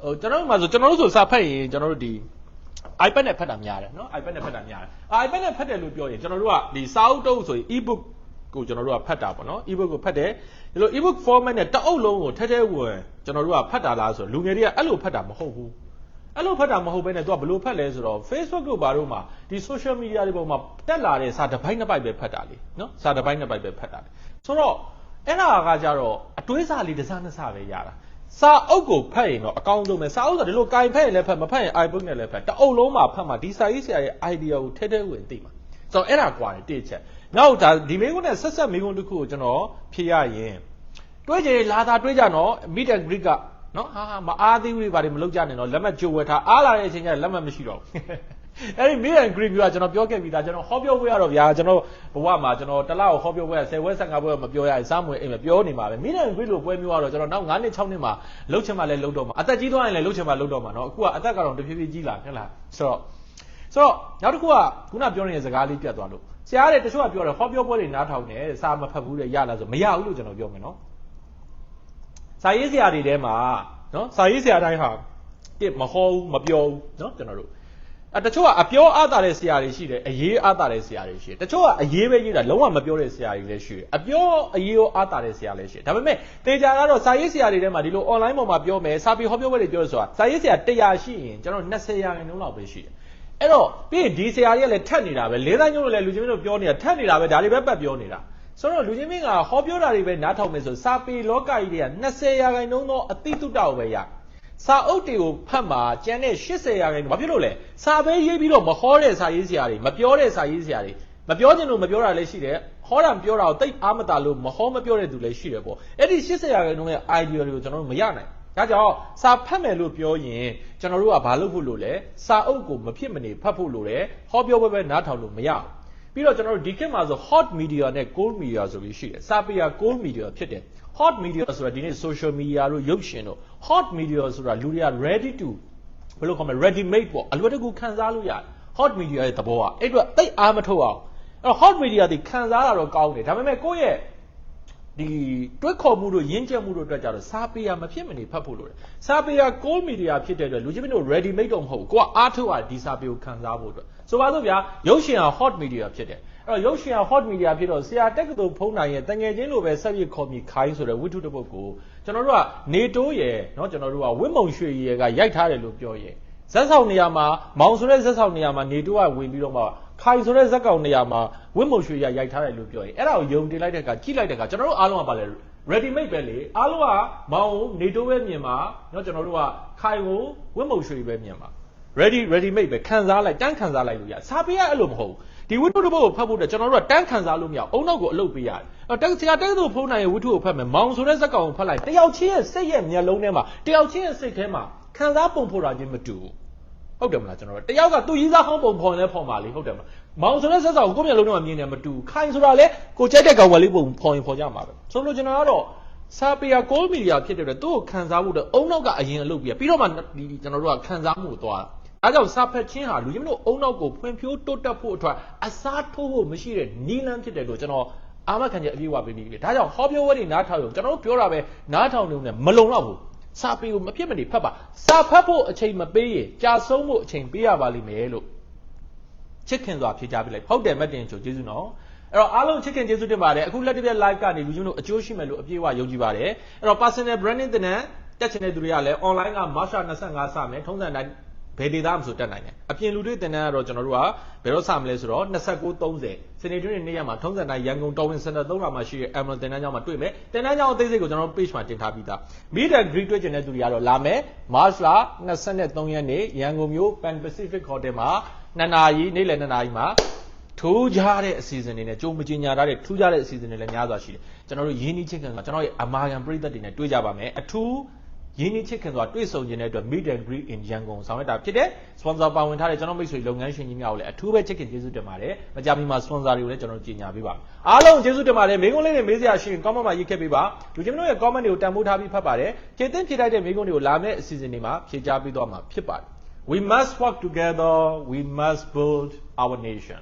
ဟိုကျွန်တော်တို့မှာဆိုကျွန်တော်တို့ဆိုစာဖတ်ရင်ကျွန်တော်တို့ဒီ iPad နဲ့ဖတ်တာများတယ်နော် iPad နဲ့ဖတ်တာများတယ် iPad နဲ့ဖတ်တယ်လို့ပြောရင်ကျွန်တော်တို့ကဒီစာအုပ်တုပ်ဆိုရင် ebook ကိုကျွန်တော်တို့ကဖတ်တာပေါ့နော် ebook ကိုဖတ်တယ် ဒီလို ebook format နဲ့တအုပ်လုံးကိုထဲထဲဝင်ကျွန်တော်တို့ကဖတ်တာလားဆိုတော့လူငယ်တွေကအဲ့လိုဖတ်တာမဟုတ်ဘူးအဲ့လိုဖတ်တာမဟုတ်ဘဲနဲ့သူကဘယ်လိုဖတ်လဲဆိုတော့ Facebook တို့ဘာတို့မှာဒီ social media တွေပေါ်မှာတက်လာတဲ့စာတစ်ပိုင်းတစ်ပိုက်ပဲဖတ်တာလေနော်စာတစ်ပိုင်းတစ်ပိုက်ပဲဖတ်တာလေဆိုတော့အဲ့ဒါကကြတော့အတွေးစာလေးတစ်စားနှစ်စားပဲရတာစာအုပ်ကိုဖတ်ရင်တော့အကောင်းဆုံးပဲစာအုပ်ဆိုဒီလိုကင်ဖတ်ရင်လည်းဖတ်မဖတ်ရင် iBook နဲ့လည်းဖတ်တအုပ်လုံးမှာဖတ်မှာဒီစာရေးဆရာရဲ့ idea ကိုထဲထဲဝင်သိမှာဆိုတော့အဲ့ဒါကွာတယ်တစ်ချက် နောက်ဒါဒီမိကုန်းနဲ့ဆက်ဆက်မိကုန်းတစ်ခုကိုကျွန်တော်ဖြေရရင်တွေးကြလာတာတွေးကြနော် meet and greet ကနော်ဟာဟာမအားသေးဘူးတွေဘာတွေမလုပ်ကြနဲ့နော်လက်မှတ်ကြိုဝယ်ထားအားလာတဲ့အချိန်ကျရင်လက်မှတ်မရှိတော့ဘူးအဲ့ဒီ meet and greet ကကျွန်တော်ပြောခဲ့ပြီးသားကျွန်တော်ဟောပြောပွဲရတော့ဗျာကျွန်တော်ဘဝမှာကျွန်တော်တစ်လောက်ဟောပြောပွဲ10ပွဲ15ပွဲမပြောရရင်စားမွေအိမ်မပြောနေမှာပဲ meet and greet လို့ပွဲမျိုးကတော့ကျွန်တော်နောက်9နှစ်6နှစ်မှာလှုပ်ချင်မှလည်းလှုပ်တော့မှာအသက်ကြီးသွားရင်လည်းလှုပ်ချင်မှလှုပ်တော့မှာနော်အခုကအသက်ကတော့တဖြည်းဖြည်းကြီးလာဟုတ်လားဆိုတော့ဆိုတော့နောက်တစ်ခုကခုနပြောနေတဲ့စကားလေးပြတ်သွားလို့ ဆရာတဲ့တချို့ကပြောတယ်ဟောပြောပွဲတွေနားထောင်တယ်စာမဖတ်ဘူးတဲ့ရလားဆိုမရဘူးလို့ကျွန်တော်ပြောမယ်နော်စာရေးဆရာတွေထဲမှာနော်စာရေးဆရာတိုင်းဟာတစ်မဟောဘူးမပြောဘူးနော်ကျွန်တော်တို့အတချို့ကအပြောအားတာတဲ့ဆရာတွေရှိတယ်အရေးအားတာတဲ့ဆရာတွေရှိတယ်တချို့ကအရေးပဲရေးတာလုံးဝမပြောတဲ့ဆရာတွေလည်းရှိတယ်အပြောအရေးရောအားတာတဲ့ဆရာလည်းရှိတယ်ဒါပေမဲ့တေချာကတော့စာရေးဆရာတွေထဲမှာဒီလို online ပေါ်မှာပြောမယ်စာပေဟောပြောပွဲတွေပြောရဆိုတာစာရေးဆရာ100ရှိရင်ကျွန်တော်20ရာခိုင်နှုန်းလောက်ပဲရှိတယ် အဲ့တော့ပြီးရင်ဒီဆရာတွေကလည်းထက်နေတာပဲလေးသားညုံတို့လည်းလူချင်းမင်းတို့ပြောနေတာထက်နေတာပဲဒါတွေပဲပတ်ပြောနေတာဆိုတော့လူချင်းမင်းကဟောပြောတာတွေပဲနားထောင်မယ်ဆိုစာပေလောကကြီးတွေက20ရာခိုင်နှုန်းသောအတိတုတ္တကိုပဲရစာအုပ်တွေကိုဖတ်မှာကျန်တဲ့80ရာခိုင်နှုန်းဘာဖြစ်လို့လဲစာပဲရေးပြီးတော့မဟောတဲ့စာရေးဆရာတွေမပြောတဲ့စာရေးဆရာတွေမပြောချင်လို့မပြောတာလည်းရှိတယ်ဟောတာမပြောတာကိုတိတ်အားမတာလို့မဟောမပြောတဲ့သူလည်းရှိတယ်ပေါ့အဲ့ဒီ80ရာခိုင်နှုန်းရဲ့ idea တွေကိုကျွန်တော်တို့မရနိုင် ဒါကြောင့်စာဖတ်မယ်လို့ပြောရင်ကျွန်တော်တို့ကဘာလုပ်ဖို့လို့လဲစာအုပ်ကိုမဖြစ်မနေဖတ်ဖို့လို့လဲဟောပြောပွဲပဲနားထောင်လို့မရဘူးပြီးတော့ကျွန်တော်တို့ဒီခေတ်မှာဆို hot media နဲ့ cold media ဆိုပြီးရှိတယ်စာပေက cold media ဖြစ်တယ် hot media ဆိုတာဒီနေ့ social media တို့ရုပ်ရှင်တို့ hot media ဆိုတာလူတွေက ready to ဘယ်လိုခေါ်မလဲ ready made ပေါ့အလွယ်တကူခံစားလို့ရတယ် hot media ရဲ့သဘောကအဲ့တော့တိတ်အားမထုတ်အောင်အဲ့တော့ hot media တွေခံစားတာတော့ကောင်းတယ်ဒါပေမဲ့ကိုယ့်ရဲ့ ဒီတွက်ခေါ်မှုတို့ရင်းချက်မှုတို့အတွက်ကြတော့စာပေရမဖြစ်မနေဖတ်ဖို့လိုတယ်စာပေရ cold media ဖြစ်တဲ့အတွက်လူချင်းမင်းတို့ ready made တော့မဟုတ်ဘူးကိုကအားထုတ်ရဒီစာပေကိုခံစားဖို့အတွက်ဆိုပါစို့ဗျာရုပ်ရှင်ဟာ hot media ဖြစ်တယ်အဲ့တော့ရုပ်ရှင်ဟာ hot media ဖြစ်တော့ဆရာတက္ကသိုလ်ဖုံးနိုင်ရဲ့တငယ်ချင်းလိုပဲဆက်ပြီးခေါ်ပြီးခိုင်းဆိုတဲ့ဝိထုတစ်ပုဒ်ကိုကျွန်တော်တို့ကနေတိုးရဲ့เนาะကျွန်တော်တို့ကဝင်းမုံရွှေရည်ကရိုက်ထားတယ်လို့ပြောရဲ့ဇက်ဆောင်နေရာမှာမောင်ဆိုတဲ့ဇက်ဆောင်နေရာမှာနေတိုးကဝင်ပြီးတော့မှ ခိုင်ဆိုတဲ့ဇက်ကောင်နေရာမှာဝင်းမုံရွှေရည်ရိုက်ထားတယ်လို့ပြောရဲ့အဲ့ဒါကိုယုံတင်လိုက်တဲ့အခါကြည့်လိုက်တဲ့အခါကျွန်တော်တို့အားလုံးကပါလဲ ready made ပဲလေအားလုံးကမောင်ကိုနေတိုးပဲမြင်ပါเนาะကျွန်တော်တို့ကခိုင်ကိုဝင်းမုံရွှေပဲမြင်ပါ ready ready made ပဲခံစားလိုက်တန်းခံစားလိုက်လို့ရစာပေကအဲ့လိုမဟုတ်ဘူးဒီဝိထုတစ်ပုဒ်ကိုဖတ်ဖို့အတွက်ကျွန်တော်တို့ကတန်းခံစားလို့မရအောင်အုံနောက်ကိုအလုပ်ပေးရတယ်အဲ့တက်ဆရာတက်သူဖုံးနိုင်ရဲ့ဝိထုကိုဖတ်မယ်မောင်ဆိုတဲ့ဇက်ကောင်ကိုဖတ်လိုက်တယောက်ချင်းရဲ့စိတ်ရဲ့မျက်လုံးထဲမှာတယောက်ချင်းရဲ့စိတ်ထဲမှာခံစားပုံဖော်တာချင်းမတူဘူး ဟုတ်တယ်မလားကျွန်တော်တို့တယောက်ကသူ့ရေးစားဟောင်းပုံဖော်နေဖော်ပါလေဟုတ်တယ်မလားမောင်ဆိုတဲ့ဇက်ဆောင်ကိုကိုယ့်မျက်လုံးထဲမှာမြင်နေမတူခိုင်ဆိုတာလေကိုကြိုက်တဲ့ကောင်မလေးပုံဖော်ရင်ဖော်ကြမှာပဲဆိုလို့ကျွန်တော်ကတော့စာပေယာကိုမီဒီယာဖြစ်တဲ့အတွက်သူ့ကိုခံစားဖို့တော့အုံနောက်ကအရင်အလုပ်ပြပြီးတော့မှဒီကျွန်တော်တို့ကခံစားမှုကိုသွားတာအဲကြောင့်စာဖတ်ခြင်းဟာလူကြီးမလို့အုံနောက်ကိုဖွံ့ဖြိုးတိုးတက်ဖို့အတွက်အစားထိုးဖို့မရှိတဲ့နီးလန်းဖြစ်တယ်လို့ကျွန်တော်အာမခံချက်အပြည့်အဝပေးပြီးပြီဒါကြောင့်ဟောပြောဝဲတွေနားထောင်ရုံကျွန်တော်တို့ပြောတာပဲနားထောင်နေုံနဲ့မလုံတော့ဘူး စာပေကိုမဖြစ်မနေဖတ်ပါစာဖတ်ဖို့အချိန်မပေးရင်ကြာဆုံးဖို့အချိန်ပေးရပါလိမ့်မယ်လို့ချစ်ခင်စွာဖြေချပေးလိုက်ဟုတ်တယ်မတ်တင်ချိုကျေးဇူးနော်အဲ့တော့အားလုံးချစ်ခင်ကျေးဇူးတင်ပါတယ်အခုလက်တပြက် live ကနေလူချင်းတို့အကျိုးရှိမယ်လို့အပြည့်အဝယုံကြည်ပါတယ်အဲ့တော့ personal branding တင်တဲ့တက်ချင်တဲ့သူတွေကလည်း online က March 25စမယ်ထုံးစံတိုင်း ဘယ်ဒေတာမှဆိုတက်နိုင်တယ်အပြင်လူတွေတင်တဲ့ကတော့ကျွန်တော်တို့ကဘယ်တော့စမလဲဆိုတော့29 30စနေတွင်းနေ့ရက်မှာထုံးစံတိုင်းရန်ကုန်တော်ဝင်စင်တာ3လာမှာရှိတဲ့ Emerald တင်တန်းကျောင်းမှာတွေ့မယ်တင်တန်းကျောင်းအသေးစိတ်ကိုကျွန်တော်တို့ page မှာတင်ထားပြီးသား meet and greet တွေ့ချင်တဲ့သူတွေကတော့လာမယ် March လ23ရက်နေ့ရန်ကုန်မြို့ Pan Pacific Hotel မှာ2နာရီနေ့လယ်2နာရီမှာထူးခြားတဲ့အစီအစဉ်တွေနဲ့ကြုံမကျင်ညာထားတဲ့ထူးခြားတဲ့အစီအစဉ်တွေလည်းများစွာရှိတယ်ကျွန်တော်တို့ရင်းနှီးချစ်ခင်ကကျွန်တော်ရဲ့အမာခံပရိသတ်တွေနဲ့တွေ့ကြပါမယ်အထူး ရင်းနှီးချစ်ခင်စွာတွေ့ဆုံခြင်းတဲ့အတွက် Meet and Greet in Yangon ဆောင်ရွက်တာဖြစ်တဲ့ sponsor ပါဝင်ထားတဲ့ကျွန်တော်မိတ်ဆွေလုပ်ငန်းရှင်ကြီးများကိုလည်းအထူးပဲချစ်ခင်ကျေးဇူးတင်ပါတယ်မကြမီမှာ sponsor တွေကိုလည်းကျွန်တော်တို့ကြီးညာပေးပါမယ်အားလုံးကျေးဇူးတင်ပါတယ်မိကုန်းလေးတွေမေးစရာရှိရင် comment မှာရေးခဲ့ပေးပါလူချင်းတို့ရဲ့ comment တွေကိုတန်ဖိုးထားပြီးဖတ်ပါတယ်ကျေးသင့်ဖြေတိုက်တဲ့မိကုန်းတွေကိုလာမယ့်အစီအစဉ်တွေမှာဖြေကြားပေးသွားမှာဖြစ်ပါတယ် We must work together we must build our nation